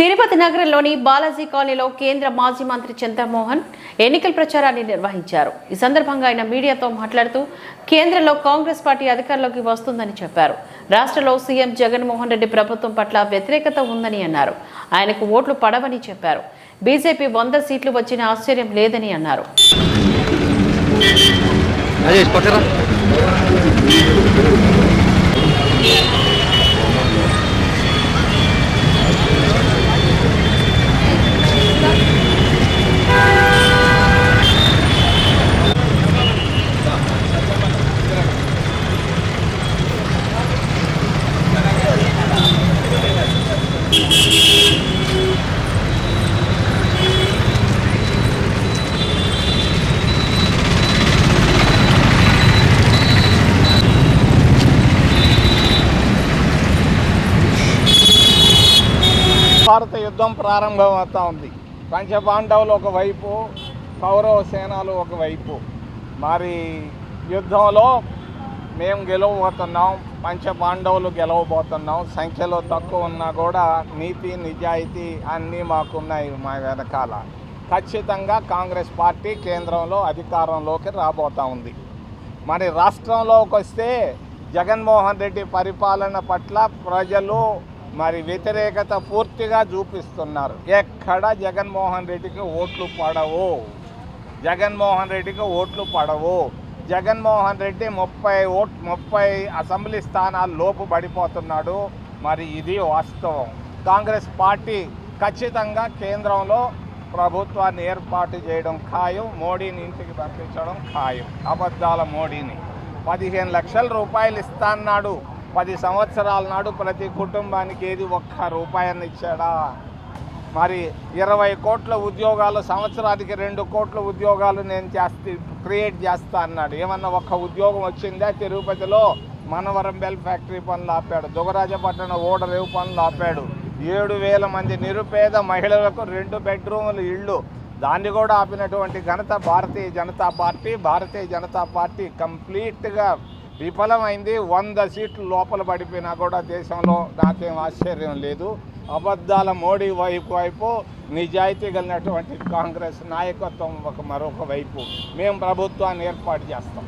తిరుపతి నగరంలోని బాలాజీ కాలనీలో కేంద్ర మాజీ మంత్రి చంద్రమోహన్ ఎన్నికల ప్రచారాన్ని నిర్వహించారు. ఈ సందర్భంగా ఆయన మీడియాతో మాట్లాడుతూ కేంద్రంలో కాంగ్రెస్ పార్టీ అధికారంలోకి వస్తుందని చెప్పారు. రాష్ట్రంలో సీఎం జగన్మోహన్ రెడ్డి ప్రభుత్వం పట్ల వ్యతిరేకత ఉందని అన్నారు. ఆయనకు ఓట్లు పడవని చెప్పారు. బీజేపీ వంద సీట్లు వచ్చిన ఆశ్చర్యం లేదని అన్నారు. మహాభారత భారత యుద్ధం ప్రారంభమవుతా ఉంది. పంచపాండవులు ఒకవైపు కౌరవ సేనలు ఒకవైపు మరి యుద్ధంలో మేము గెలవబోతున్నాం పంచపాండవులు గెలవబోతున్నాం. సంఖ్యలో తక్కువ ఉన్నా కూడా నీతి నిజాయితీ అన్నీ మాకున్నాయి మా వెనకాల. ఖచ్చితంగా కాంగ్రెస్ పార్టీ కేంద్రంలో అధికారంలోకి రాబోతా ఉంది. మరి రాష్ట్రంలోకి వస్తే జగన్మోహన్ రెడ్డి పరిపాలన పట్ల ప్రజలు మరి వ్యతిరేకత పూర్తిగా చూపిస్తున్నారు. ఎక్కడ జగన్మోహన్ రెడ్డికి ఓట్లు పడవు. జగన్మోహన్ రెడ్డికి ఓట్లు పడవు. జగన్మోహన్ రెడ్డి ముప్పై ఓట్ ముప్పై అసెంబ్లీ స్థానాలు లోపు పడిపోతున్నాడు. మరి ఇది వాస్తవం. కాంగ్రెస్ పార్టీ ఖచ్చితంగా కేంద్రంలో ప్రభుత్వాన్ని ఏర్పాటు చేయడం ఖాయం మోడీని ఇంటికి పంపించడం ఖాయం. అబద్ధాల మోడీని. పదిహేను లక్షల రూపాయలు ఇస్తా అన్నాడు. పది సంవత్సరాల నాడు ప్రతి కుటుంబానికి ఏది ఒక్క రూపాయన్ని ఇచ్చాడా? మరి ఇరవై కోట్ల ఉద్యోగాలు సంవత్సరానికి రెండు కోట్ల ఉద్యోగాలు నేను చేస్తే క్రియేట్ చేస్తా అన్నాడు. ఏమన్నా ఒక్క ఉద్యోగం వచ్చిందా తిరుపతిలో? మనవరం బెల్ ఫ్యాక్టరీ పనులు ఆపాడు. దుగరాజపట్నం ఓడరేవు పనులు ఆపాడు. ఏడు వేల మంది నిరుపేద మహిళలకు రెండు బెడ్రూములు ఇళ్ళు. దాన్ని కూడా ఆపినటువంటి ఘనత భారతీయ జనతా పార్టీ భారతీయ జనతా పార్టీ కంప్లీట్గా విఫలమైంది. వంద సీట్లు లోపల పడిపోయినా కూడా దేశంలో నాకేం ఆశ్చర్యం లేదు. అబద్ధాల మోడీ వైపు వైపు నిజాయితీ కలిగినటువంటి కాంగ్రెస్ నాయకత్వం ఒక మరొక వైపు. మేము ప్రభుత్వాన్ని ఏర్పాటు చేస్తాం.